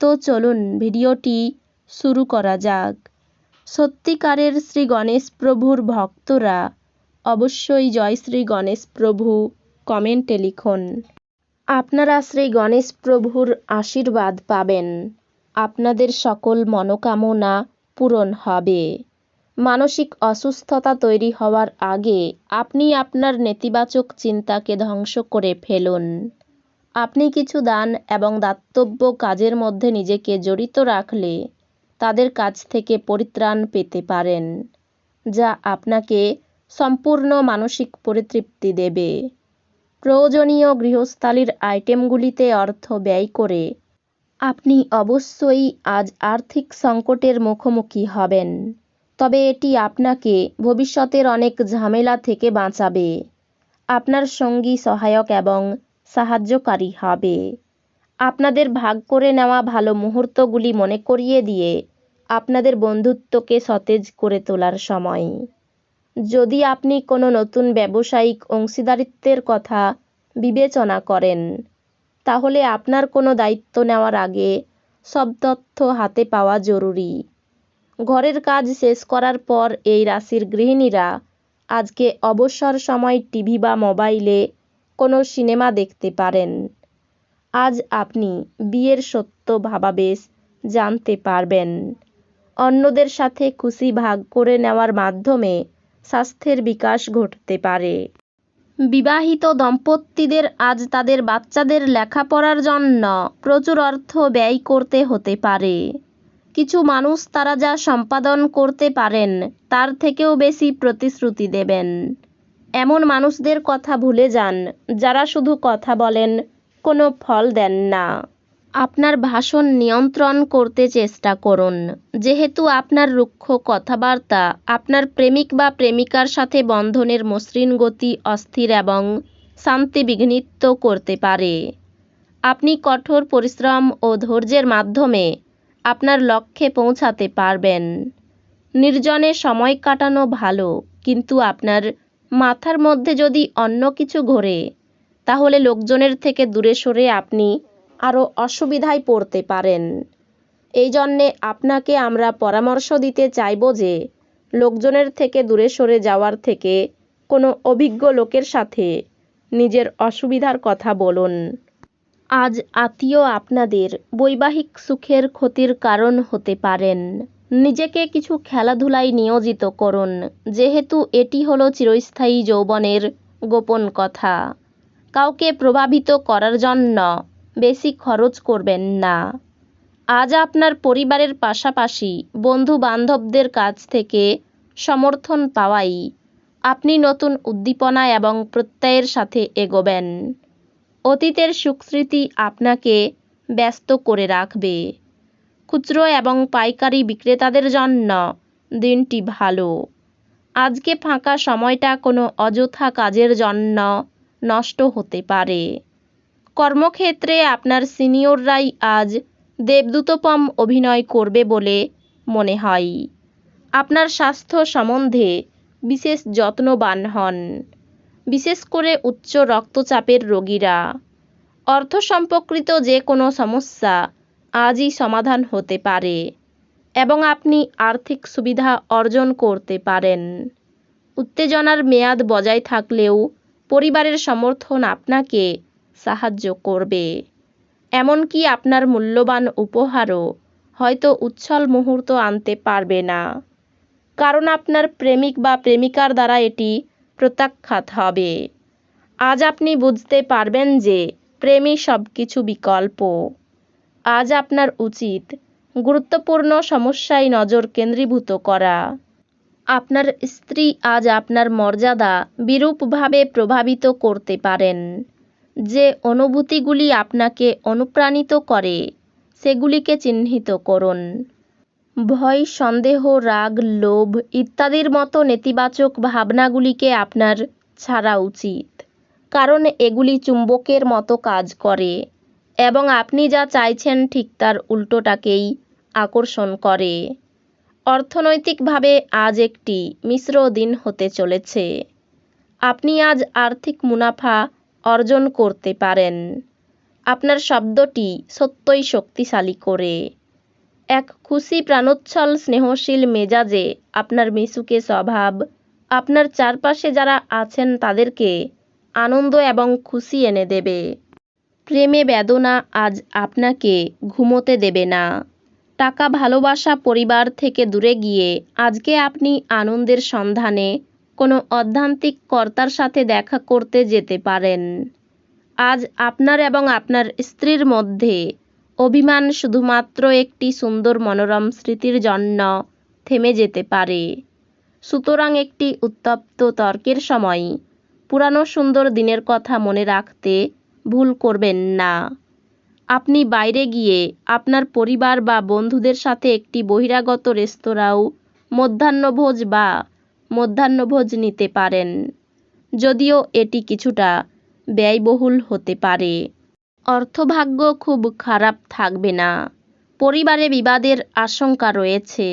তো চলুন ভিডিওটি শুরু করা যাক। সত্যিকারের শ্রী গণেশ প্রভুর ভক্তরা অবশ্যই জয় শ্রী গণেশ প্রভু কমেন্টে লিখুন। আপনারা শ্রী গণেশ প্রভুর আশীর্বাদ পাবেন। আপনাদের সকল মনোকামনা পূরণ হবে। মানসিক অসুস্থতা তৈরি হওয়ার আগে আপনি আপনার নেতিবাচক চিন্তাকে ধ্বংস করে ফেলুন। আপনি কিছু দান এবং দাতব্য কাজের মধ্যে নিজেকে জড়িত রাখলে তাদের কাছ থেকে পরিত্রাণ পেতে পারেন, যা আপনাকে সম্পূর্ণ মানসিক পরিতৃপ্তি দেবে। প্রয়োজনীয় গৃহস্থালির আইটেমগুলিতে অর্থ ব্যয় করে আপনি অবশ্যই আজ আর্থিক সংকটের মুখোমুখি হবেন, তবে এটি আপনাকে ভবিষ্যতের অনেক ঝামেলা থেকে বাঁচাবে। আপনার সঙ্গী সহায়ক এবং সাহায্যকারী হবে। আপনাদের ভাগ করে নেওয়া ভালো মুহূর্তগুলি মনে করিয়ে দিয়ে আপনাদের বন্ধুত্বকে সতেজ করে তোলার সময়। যদি আপনি কোনো নতুন ব্যবসায়িক অংশীদারিত্বের কথা বিবেচনা করেন, তাহলে আপনার কোনো দায়িত্ব নেওয়ার আগে সব তথ্য হাতে পাওয়া জরুরি। ঘরের কাজ শেষ করার পর এই রাশির গৃহিণীরা আজকে অবসর সময় টিভি বা মোবাইলে কোনো সিনেমা দেখতে পারেন। আজ আপনি বিয়ের সত্য ভাবাবেশ জানতে পারবেন। অন্যদের সাথে খুশি ভাগ করে নেওয়ার মাধ্যমে স্বাস্থ্যের বিকাশ ঘটতে পারে। বিবাহিত দম্পতিদের আজ তাদের বাচ্চাদের লেখাপড়ার জন্য প্রচুর অর্থ ব্যয় করতে হতে পারে। কিছু মানুষ তারা যা সম্পাদন করতে পারেন তার থেকেও বেশি প্রতিশ্রুতি দেবেন। এমন মানুষদের কথা ভুলে যান, যারা শুধু কথা বলেন, কোনো ফল দেন না। আপনার ভাষণ নিয়ন্ত্রণ করতে চেষ্টা করুন। যেহেতু আপনার রুক্ষ কথাবার্তা, আপনার প্রেমিক বা প্রেমিকার সাথে বন্ধনের মসৃণ গতি অস্থির এবং শান্তি বিঘ্নিত করতে পারে। আপনি কঠোর পরিশ্রম ও ধৈর্যের মাধ্যমে আপনার লক্ষ্যে পৌঁছাতে পারবেন। নির্জনে সময় কাটানো ভালো, কিন্তু আপনার মাথার মধ্যে যদি অন্য কিছু ঘোরে, তাহলে লোকজনের থেকে দূরে সরে আপনি আরও অসুবিধায় পড়তে পারেন। এই জন্যে আপনাকে আমরা পরামর্শ দিতে চাইব যে, লোকজনের থেকে দূরে সরে যাওয়ার থেকে কোনো অভিজ্ঞ লোকের সাথে নিজের অসুবিধার কথা বলুন। আজ আত্মীয় আপনাদের বৈবাহিক সুখের ক্ষতির কারণ হতে পারেন। নিজেকে কিছু খেলাধুলায় নিয়োজিত করুন। যেহেতু এটি হলো চিরস্থায়ী যৌবনের গোপন কথা। কাউকে প্রভাবিত করার জন্য বেশি খরচ করবেন না। আজ আপনার পরিবারের পাশাপাশি বন্ধু বান্ধবদের কাছ থেকে সমর্থন পাওয়াই আপনি নতুন উদ্দীপনা এবং প্রত্যয়ের সাথে এগোবেন। অতীতের সুখস্মৃতি আপনাকে ব্যস্ত করে রাখবে। খুচরো এবং পাইকারি বিক্রেতাদের জন্য। দিনটি ভালো। আজকে ফাঁকা সময়টা কোনো অযথা কাজের জন্য নষ্ট হতে পারে। কর্মক্ষেত্রে আপনার সিনিয়ররাই আজ দেবদূতপম অভিনয় করবে বলে মনে হয়। আপনার স্বাস্থ্য সম্বন্ধে বিশেষ যত্নবান হন। বিশেষ করে উচ্চ রক্তচাপের রোগীরা। অর্থ সম্পর্কিত যে কোনো সমস্যা আজই সমাধান হতে পারে এবং আপনি আর্থিক সুবিধা অর্জন করতে পারেন। উত্তেজনার মেয়াদ বজায় থাকলেও পরিবারের সমর্থন আপনাকে সাহায্য করবে। এমনকি আপনার মূল্যবান উপহারও হয়তো উচ্ছল মুহূর্ত আনতে পারবে না। কারণ আপনার প্রেমিক বা প্রেমিকার দ্বারা এটি প্রত্যাখ্যাত হবে। আজ আপনি বুঝতে পারবেন যে প্রেমই সব কিছু বিকল্প। আজ আপনার উচিত গুরুত্বপূর্ণ সমস্যায় নজর কেন্দ্রীভূত করা। আপনার স্ত্রী আজ আপনার মর্যাদা বিরূপভাবে প্রভাবিত করতে পারেন। যে অনুভূতিগুলি আপনাকে অনুপ্রাণিত করে, সেগুলিকে চিহ্নিত করুন। ভয়, সন্দেহ, রাগ, লোভ ইত্যাদির মতো নেতিবাচক ভাবনাগুলিকে আপনার ছাড়া উচিত। কারণ এগুলি চুম্বকের মতো কাজ করে। এবং আপনি যা চাইছেন ঠিক তার উল্টোটাকেই আকর্ষণ করে। অর্থনৈতিকভাবে আজ একটি মিশ্র দিন হতে চলেছে। আপনি আজ আর্থিক মুনাফা অর্জন করতে পারেন। আপনার শব্দটি সত্যই শক্তিশালী করে। এক খুশি প্রাণোচ্ছল স্নেহশীল মেজাজে আপনার মিশুকে স্বভাব, আপনার চারপাশে যারা আছেন তাদেরকে আনন্দ এবং খুশি এনে দেবে। প্রেমে বেদনা আজ আপনাকে ঘুমোতে দেবে না। টাকা ভালোবাসা পরিবার থেকে দূরে গিয়ে আজকে আপনি আনন্দের সন্ধানে কোনো অধ্যান্তিক কর্তার সাথে দেখা করতে যেতে পারেন। আজ আপনার এবং আপনার স্ত্রীর মধ্যে অভিমান শুধুমাত্র একটি সুন্দর মনোরম স্মৃতির জন্য থেমে যেতে পারে। সুতরাং একটি উত্তপ্ত তর্কের সময়, পুরানো সুন্দর দিনের কথা মনে রাখতে ভুল করবেন না। আপনি বাইরে গিয়ে আপনার পরিবার বা বন্ধুদের সাথে একটি বহিরাগত রেস্তোরাঁও মধ্যাহ্নভোজ বা মধ্যাহ্নভোজ নিতে পারেন, যদিও এটি কিছুটা ব্যয়বহুল হতে পারে। অর্থভাগ্য খুব খারাপ থাকবে না। পরিবারে বিবাদের আশঙ্কা রয়েছে।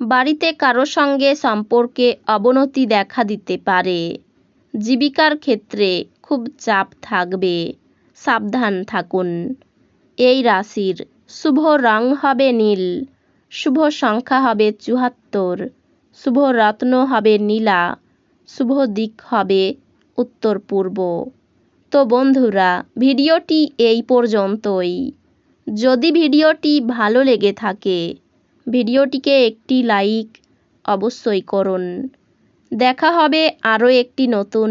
বাড়িতে কারও সঙ্গে সম্পর্কে অবনতি দেখা দিতে পারে। জীবিকার ক্ষেত্রে খুব চাপ থাকবে। সাবধান থাকুন। এই রাশির শুভ রং হবে নীল। শুভ সংখ্যা হবে চুয়াত্তর। শুভ রত্ন হবে নীলা। শুভ দিক হবে উত্তর পূর্ব। তো বন্ধুরা, ভিডিওটি এই পর্যন্তই। যদি ভিডিওটি ভালো লেগে থাকে, ভিডিওটিকে একটি লাইক অবশ্যই করুন। দেখা হবে আরও একটি নতুন